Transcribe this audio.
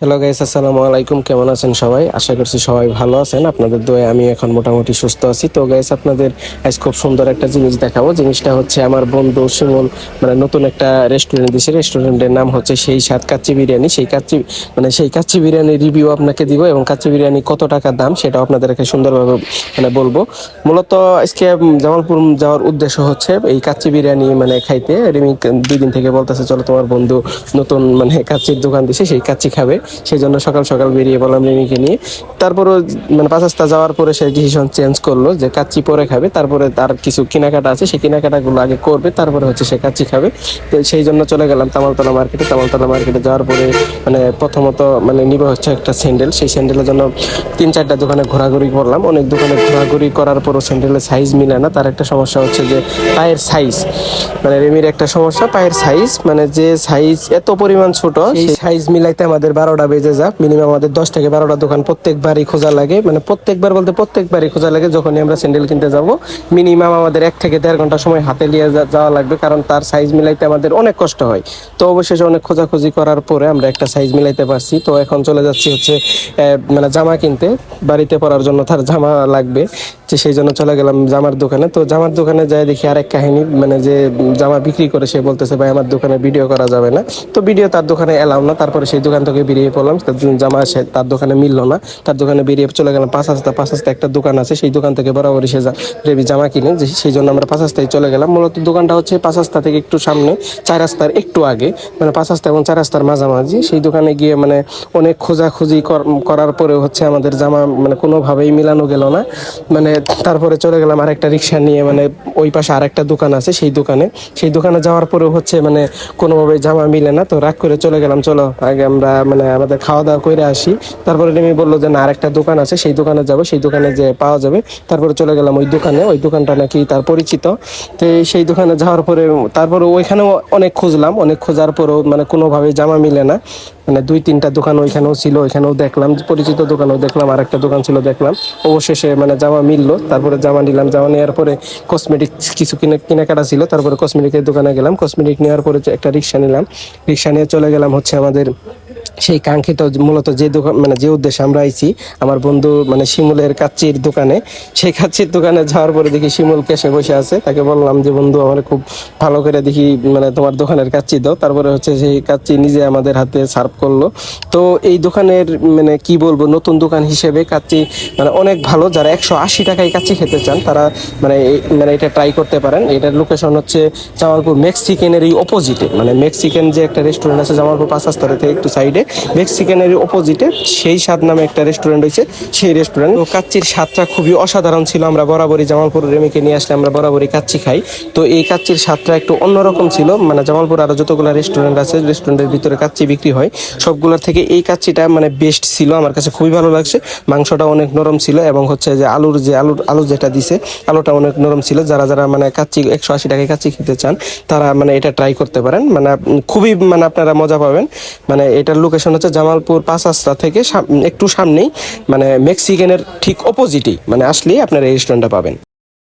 Hello guys আসসালামু আলাইকুম। কেমন আছেন সবাই? আশা করছি সবাই ভালো আছেন। আপনাদের দোয়ে আমি এখন মোটামুটি সুস্থ আছি। তো গাইস আপনাদের আজ খুব সুন্দর একটা জিনিস দেখাবো। জিনিসটা হচ্ছে আমার বন্ধু সুমন মানে নতুন একটা রেস্টুরেন্ট দিছে। রেস্টুরেন্টের নাম হচ্ছে সেই সাত কাচ্চি বিরিয়ানি। সেই কাচ্চি মানে সেই কাচ্চি বিরিয়ানির রিভিউ আপনাকে দিব এবং কাচ্চি বিরিয়ানি কত টাকা দাম সেটাও আপনাদেরকে সুন্দরভাবে মানে বলব। মূলত আজকে জামালপুর যাওয়ার উদ্দেশ্য হচ্ছে এই কাচ্চি বিরিয়ানি মানে খাইতে। রিমি দুই দিন থেকে বলতেছে, চলো তোমার বন্ধু নতুন মানে কাচ্চির দোকান দিছে, সেই কাচ্চি খাবে। সেই জন্য সকাল সকাল বেরিয়ে বললাম রিমিকে নিয়ে। তারপরও মানে পাঁচ রাস্তা যাওয়ার পরে সে ডিসিশন চেঞ্জ করল যে কাচ্চি পরে খাবে তারপরে তার কিছু কেনাকাটা আছে সেই কেনাকাটাগুলো আগে করবে তারপরে হচ্ছে সে কাচ্চি খাবে। তো সেই জন্য চলে গেলাম তামালতলা মার্কেটে তামালতলা মার্কেটে যাওয়ার পরে মানে প্রথমত মানে নিবে হচ্ছে একটা স্যান্ডেল সেই স্যান্ডেলের জন্য তিন চারটা দোকানে ঘোরাঘুরি করলাম। অনেক দোকানে ঘোরাঘুরি করার পরও স্যান্ডেলের সাইজ মিলে না। তার একটা সমস্যা হচ্ছে যে পায়ের সাইজ মানে রেমির একটা সমস্যা পায়ের সাইজ মানে যে সাইজ এত পরিমাণ ছোট সেই সাইজ মিলাইতে আমাদের বারোটা বেজে যায় মিনিমাম আমাদের দশ থেকে বারোটা দোকান প্রত্যেকবারই খোঁজা লাগে। মানে প্রত্যেকবার বলতে প্রত্যেকবারই খোঁজা লাগে যখনই আমরা স্যান্ডেল কিনতে যাব। মিনিমাম আমাদের এক থেকে দেড় ঘণ্টা সময় হাতে নিয়ে যাওয়া লাগবে কারণ তার সাইজ মিলাইতে আমাদের অনেক কষ্ট হয়। তো অবশেষে অনেক খোঁজাখুঁজি করার পরে আমরা একটা সাইজ মিলাইতে পারছি। তো এখন চলে যাচ্ছি হচ্ছে মানে জামা কিনতে। বাড়িতে পরার জন্য তার জামা লাগবে। যে সেই জন্য চলে গেলাম জামার দোকানে। তো জামার দোকানে যাই দেখি আরেক কাহিনী মানে যে জামা বিক্রি করে সে বলতেছে, ভাই, আমার দোকানে ভিডিও করা যাবে না। তো ভিডিও তার দোকানে এলাও না, তারপরে সেই দোকান থেকে বেরিয়ে পড়লাম। জামা সে তার দোকানে মিললো না। তার দোকানে বেরিয়ে চলে গেলাম, পাঁচ হাস্তা পাঁচ হাস্তা একটা দোকান আছে, সেই দোকান থেকে বরাবরই সে রেবি জামা কিনে, যে সেই জন্য আমরা পাঁচ হাস্তায় চলে গেলাম। মূলত দোকানটা হচ্ছে পাঁচ হাস্তা থেকে একটু সামনে, চার রাস্তার একটু আগে মানে পাঁচ রাস্তা এবং চার রাস্তার মাঝামাঝি। সেই দোকানে গিয়ে মানে অনেক খোঁজাখুঁজি কর- করার পরে হচ্ছে আমাদের জামা মানে কোনোভাবেই মিলানো গেল না। মানে তারপরে চলে গেলাম আরেকটা রিক্সা নিয়ে মানে ওই পাশে আরেকটা দোকান আছে সেই দোকানে। সেই দোকানে যাওয়ার পরেও হচ্ছে মানে কোনোভাবে জামা মিলে না, তো রাগ করে চলে গেলাম, চলো আগে আমরা মানে আমাদের খাওয়া দাওয়া করে আসি। তারপরে রিমি বলল যে, না, আরেকটা দোকান আছে, সেই দোকানে যাব, সেই দোকানে যে পাওয়া যাবে। তারপরে চলে গেলাম ওই দোকানে, ওই দোকানটা নাকি তার পরিচিত। তো সেই দোকানে যাওয়ার পরে, তারপরে ওইখানেও অনেক খুঁজলাম, অনেক খোঁজার পরেও মানে কোনোভাবে জামা মিলে না। মানে দুই তিনটা দোকান ওইখানেও ছিল, ওইখানেও দেখলাম, পরিচিত দোকানও দেখলাম আর একটা দোকান ছিল, দেখলাম। অবশেষে মানে জামা মিললো, তারপরে জামা নিলাম, জামা নেওয়ার পরে কসমেটিক কিছু কিনে, কেনাকাটা ছিল, তারপরে কসমেটিকের দোকানে গেলাম। কসমেটিক নেওয়ার পরে একটা রিক্সা নিলাম, রিক্সা নিয়ে চলে গেলাম হচ্ছে আমাদের সেই কাঙ্ক্ষিত মূলত যে দোকান মানে যে উদ্দেশ্যে আমরা আইছি, আমার বন্ধু মানে শিমুলের কাচ্চির দোকানে। সেই কাচ্চির দোকানে যাওয়ার পরে দেখি শিমুল কেসে বসে আছে। তাকে বললাম যে, বন্ধু, আমার খুব ভালো করে দেখি মানে তোমার দোকানের কাচ্চি দাও। তারপরে হচ্ছে সেই কাচ্চি নিজে আমাদের হাতে সার্ভ করল। তো এই দোকানের মানে কি বলব, নতুন দোকান হিসেবে কাচ্চি মানে অনেক ভালো। যারা একশো আশি টাকায় কাচ্চি খেতে চান, তারা মানে মানে এটা ট্রাই করতে পারেন। এটার লোকেশন হচ্ছে জামালপুর মেক্সিকেনের এই অপোজিটে মানে মেক্সিকেন যে একটা রেস্টুরেন্ট আছে, জামালপুর পাঁচ রাস্তার থেকে একটু সাইডে মেক্সিকানের অপোজিটে সেই স্বাদ নামে একটা রেস্টুরেন্ট রয়েছে। সেই রেস্টুরেন্ট কাচ্চির স্বাদটা খুবই অসাধারণ ছিল। আমরা বরাবরই জামালপুর রেমিকে নিয়ে আসলে আমরা বরাবরই কাচ্চি খাই। তো এই কাচ্চির স্বাদটা একটু অন্যরকম ছিল। মানে জামালপুর আরও যতগুলো রেস্টুরেন্ট আছে রেস্টুরেন্টের ভিতরে কাচ্চি বিক্রি হয়, সবগুলোর থেকে এই কাচ্চিটা মানে বেস্ট ছিল। আমার কাছে খুবই ভালো লাগছে। মাংসটা অনেক নরম ছিল এবং হচ্ছে যে আলুর যে আলুর আলু যেটা দিছে, আলুটা অনেক নরম ছিল। যারা যারা মানে কাচ্চি একশো আশি টাকায় কাচ্চি খেতে চান, তারা মানে এটা ট্রাই করতে পারেন। মানে খুবই মানে আপনারা মজা পাবেন। মানে এটার লোকেশন হচ্ছে জামালপুর পাঁচ আস্তা থেকে একটু সামনেই মানে মেক্সিকানের ঠিক অপোজিটেই মানে আসলেই আপনারা এই রেস্টুরেন্টটা পাবেন।